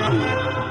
ಏನಿ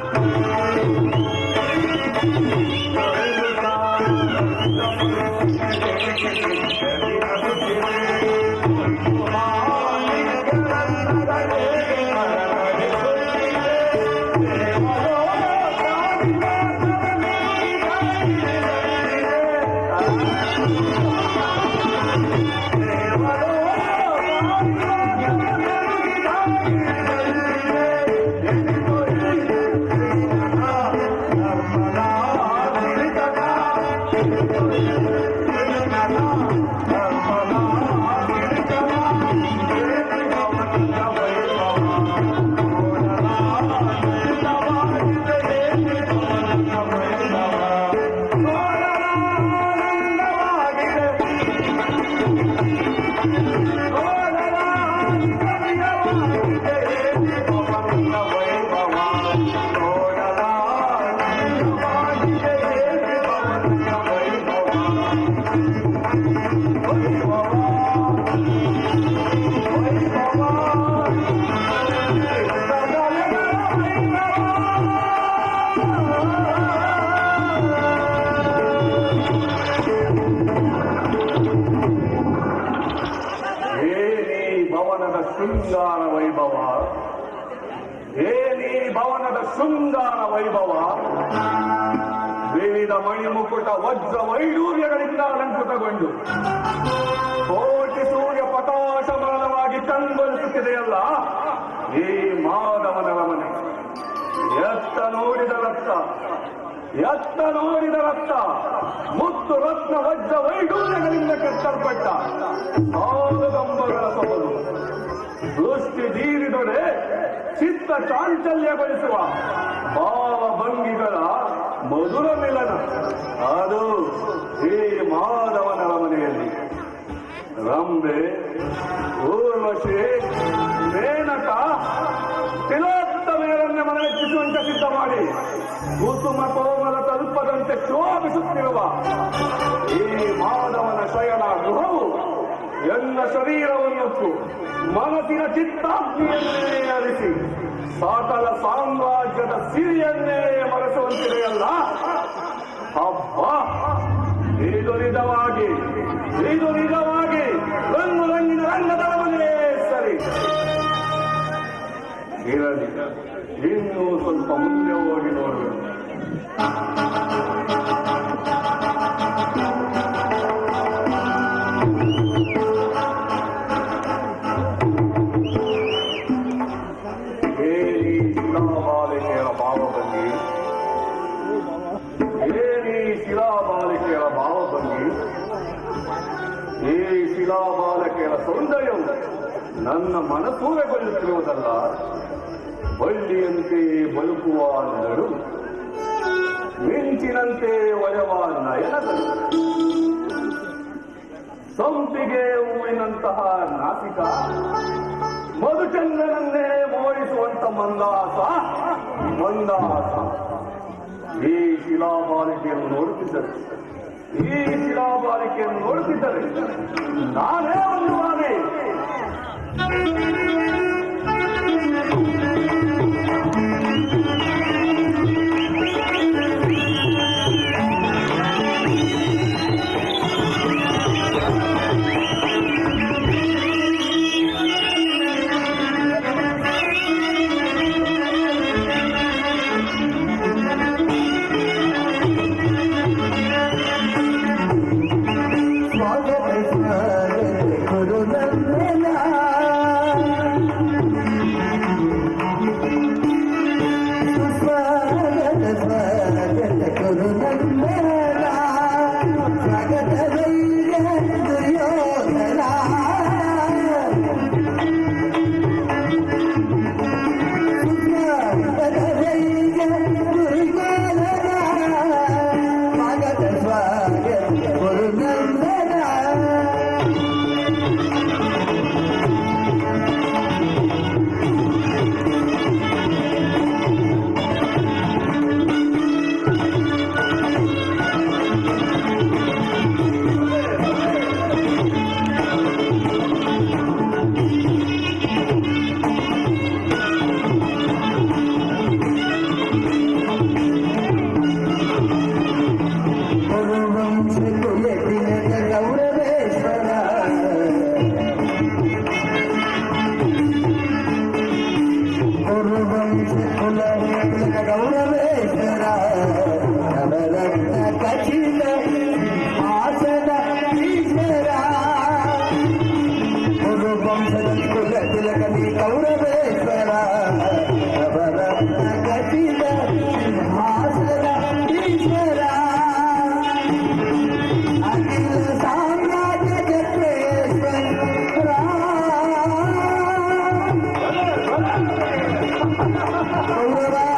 ಶೃಂಗಾರ ವೈಭವ. ಏನಿ ಭವನದ ಶೃಂಗಾರ ವೈಭವ. ವಿವಿಧ ಮಣಿಮುಕುಟ ವಜ್ರ ವೈಡೂರ್ಯಗಳಿಂದ ಅಲಂಕೃತಗೊಂಡು ಕೋಟಿ ಸೂರ್ಯ ಪ್ರಕಾಶಮಾನವಾಗಿ ಕಂಗೊಳಿಸುತ್ತಿದೆಯಲ್ಲ ಈ ಮಾಧವನ ರಮನೆ ಎತ್ತ ನೋಡಿದ ರಕ್ತ, ಎತ್ತ ನೋಡಿದ ರಕ್ತ, ಮುತ್ತು ರತ್ನ ವಜ್ರ ವೈಡೂರ್ಯಗಳಿಂದ ಕೆತ್ತಲ್ಪಟ್ಟ. ಸಾಲುಗಂಬಗಳ ಸೊಬಲು ದೃಷ್ಟಿ ನೀರಿದೊಡೆ ಚಿತ್ತ ಚಾಂಚಲ್ಯಗೊಳಿಸುವ ಭಾವ ಭಂಗಿಗಳ ಮಧುರ ಮಿಲನ. ಅದು ಈ ಮಾಧವನ ಮನೆಯಲ್ಲಿ. ರಂಬೆ ಊರ್ವಶಿ, ಮೇನಕ ತಿಲೋತ್ತಮೆಯರನ್ನೇ ಮನವೆಚ್ಚಿಸುವಂತೆ ಸಿದ್ಧ ಮಾಡಿ. ಕುಸುಮ ಕೋಮಲ ತಲುಪದಂತೆ ಶೋಭಿಸುತ್ತಿರುವ ಈ ಮಾಧವನ ಶಯನ ಗೃಹವು ಎನ್ನ ಶರೀರವನ್ನುಟ್ಟು ಮನಸ್ಸಿನ ಚಿತ್ತಾಗ್ನಿಯನ್ನೇ ಅರಿಸಿ ಸಾತಲ ಸಾಮ್ರಾಜ್ಯದ ಸಿರಿಯನ್ನೇ ಮರೆಸುವಂತಿದೆಯಲ್ಲ ಹಬ್ಬ ಇದು ನಿಜವಾಗಿ ಇದು ನಿಜವಾಗಿ ರಂಗು ರಂಗಿನ ರಂಗದ ಮನೆ ಸರಿ. ಇರಲಿ, ಇನ್ನೂ ಸ್ವಲ್ಪ ಮುಂದೆ. ನನ್ನ ಮನಸೂರೆಗೊಳ್ಳುತ್ತಿರುವುದಲ್ಲ ಬಳ್ಳಿಯಂತೆ ಬದುಕುವ ನಡು, ಮಿಂಚಿನಂತೆ ಒಯವ ನಯನಗಳು. ಸಂಪಿಗೆ ಹೂವಿನಂತಹ ನಾಸಿಕ ಮಧುಚಂದ್ರನನ್ನೇ ಮೋಹಿಸುವಂತ ಮಂದಾಸ ಮಂದಾಸ. ಈ ಶಿಲಾಬಾಲಿಕೆಯನ್ನು ನೋಡುತ್ತಿದ್ದರು, ಈ ಶಿಲಾಬಾಲಿಕೆಯನ್ನು ನೋಡುತ್ತಿದ್ದರೆ, ನಾನೇ ಒಂದು Thank you. Ahora va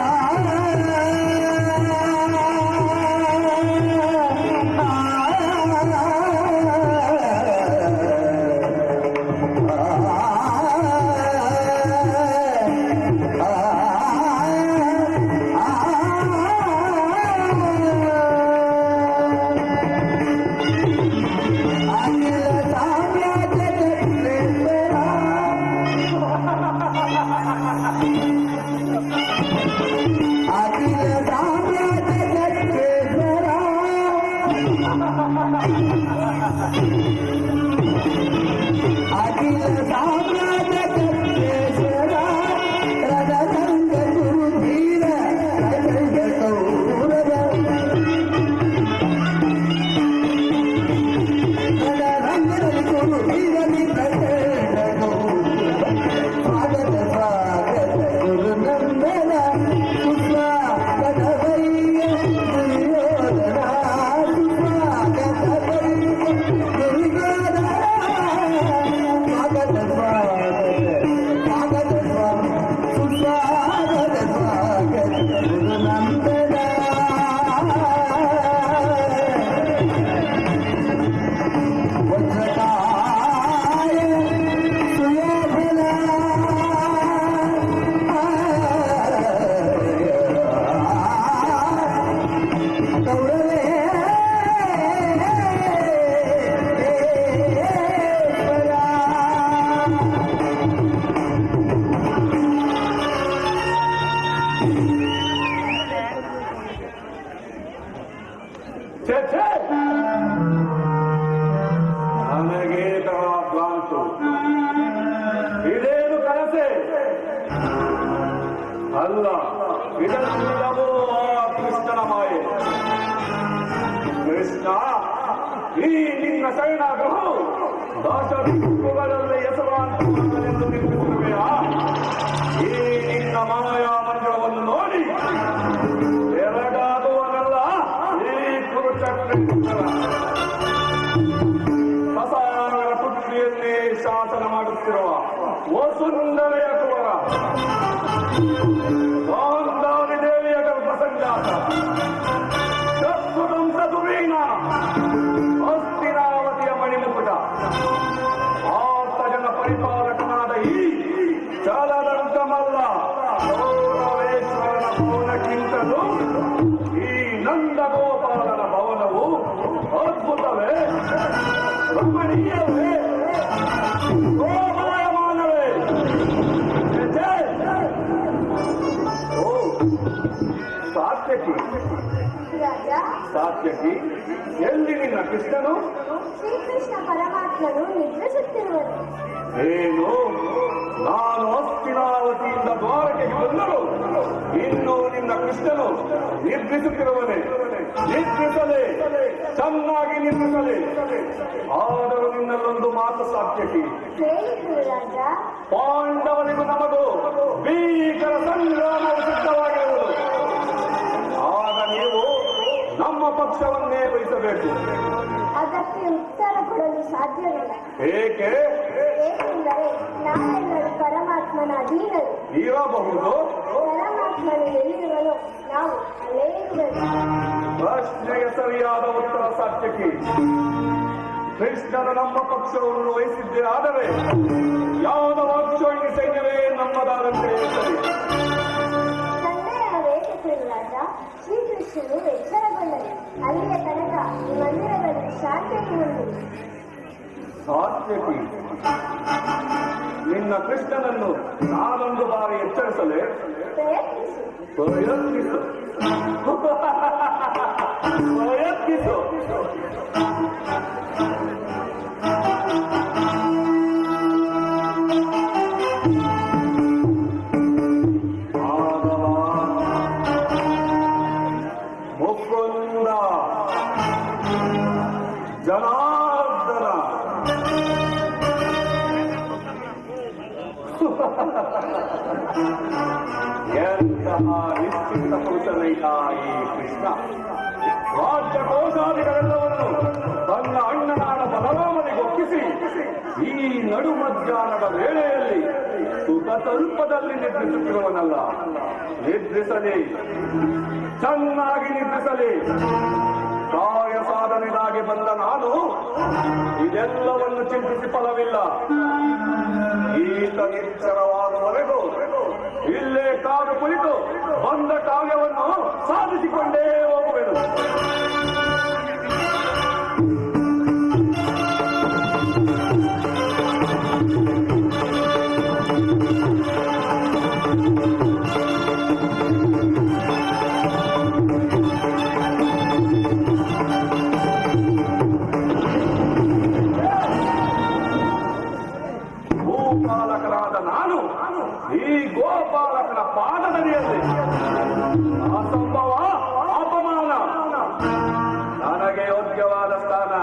Krishna. ಈ ನಿನ್ನ ಶರಣಾಗೃಹವು ದಾಸರೂಪಗಳಲ್ಲಿ ಯಶವಂತನೆಂದು ನಿಲ್ಲಿಸುವೆಯ ಈ ನಿನ್ನ ಮಾಯಾ ಮಂಗಳವನ್ನು ನೋಡಿ. ಎರಡಾಗುವನಲ್ಲ ಈ ಕುರುಚ ಸಸಾರ ಪುತ್ರಿಯಲ್ಲಿ ಶಾಸನ ಮಾಡುತ್ತಿರುವ ಓ ಸುಂದರೆಯ ಕುವರ. నేను నాను అస్థిరావతి ద్వారకి వందరు నిన్ను నిన్న కృష్ణను నిర్మిస్తున్నవనే ನಿಂತಿಸದೆ ಚೆನ್ನಾಗಿ ನಿಲ್ಲಿಸದೆ ಆದರೂ ನಿನ್ನಲ್ಲೊಂದು ಮಾತು ಸಾಧ್ಯತೆ ಪಾಂಡವನಿಗೂ ನಮಗೂ. ಭೀಕರ ಸಂಗ್ರಾಮ ಸಿದ್ಧವಾಗಿರುವುದು ಆಗ ನೀವು ನಮ್ಮ ಪಕ್ಷವನ್ನೇ ವಹಿಸಬೇಕು. ಅದಕ್ಕೆ ಉತ್ತರ ಕೊಡಲು ಸಾಧ್ಯವಿಲ್ಲ. ಏಕೆ? ಏಕೆಂದರೆ ನಾವೆಲ್ಲರೂ ಪರಮಾತ್ಮನ ಅಧೀನರು. ಇರಬಹುದು. ಪರಮಾತ್ಮನ ಎಲ್ಲಿರುವ ನಾವು ಅಲ್ಲೇ ಇರಬೇಕು. ಪ್ರಶ್ನೆಗೆ ಸರಿಯಾದ ಉತ್ತರ ಸಾಧ್ಯಕ್ಕೆ ಕೃಷ್ಣನ ನಮ್ಮ ಪಕ್ಷವನ್ನು ವಹಿಸಿದ್ದೇ ಆದರೆ ಯಾದವಾಕ್ಷೋಹಿಣಿ ಸೈನ್ಯವೇ ನಮ್ಮದಾದಂತೆ ಶ್ರೀಕೃಷ್ಣನು ಎಚ್ಚರಗೊಳ್ಳಲಿ. ಅಲ್ಲಿಯ ತನಕ ಮಂದಿರದಲ್ಲಿ ಶಾಂತಿ ಸಾತ್ಯಕಿ ನಿನ್ನ ಕೃಷ್ಣನನ್ನು ನಾನೊಂದು ಬಾರಿ ಎಚ್ಚರಿಸಲೇ? ಪ್ರಯತ್ನಿಸು. ಪ್ರಯತ್ನಿಸು. ಎಂತಹ ನಿಶ್ಚಿತ ಪುರುಷನಯ್ಯ ಈ ಕೃಷ್ಣ ರಾಜ್ಯ ಕೋಶಾದಿಗಳೆಲ್ಲವನ್ನು ತನ್ನ ಅಣ್ಣನಾದ ಬಲರಾಮನಿಗೆ ಒಪ್ಪಿಸಿ ಈ ನಡು ಮಧ್ಯಾಹ್ನದ ವೇಳೆಯಲ್ಲಿ ಸುಖ ಸ್ವಲ್ಪದಲ್ಲಿ ನಿದ್ರಿಸುತ್ತಿರುವನಲ್ಲ ನಿದ್ರಿಸಲಿ ಚೆನ್ನಾಗಿ ನಿದ್ರಿಸಲಿ ಕಾರ್ಯ ಸಾಧನೆಗಾಗಿ ಬಂದ ನಾನು ಇದೆಲ್ಲವನ್ನು ಚಿಂತಿಸಿ ಫಲವಿಲ್ಲ ಈತ ಎಚ್ಚರವಾಗುವವರೆಗೂ ಇಲ್ಲೇ ಕಾದು ಕುಳಿತು ಬಂದ ಕಾರ್ಯವನ್ನು ಸಾಧಿಸಿಕೊಂಡೇ ಹೋಗುವೆನು. ಪಾದದಡಿಯಲ್ಲಿ ಅಸಂಭವ ಅಪಮಾನ. ನನಗೆ ಯೋಗ್ಯವಾದ ಸ್ಥಾನ.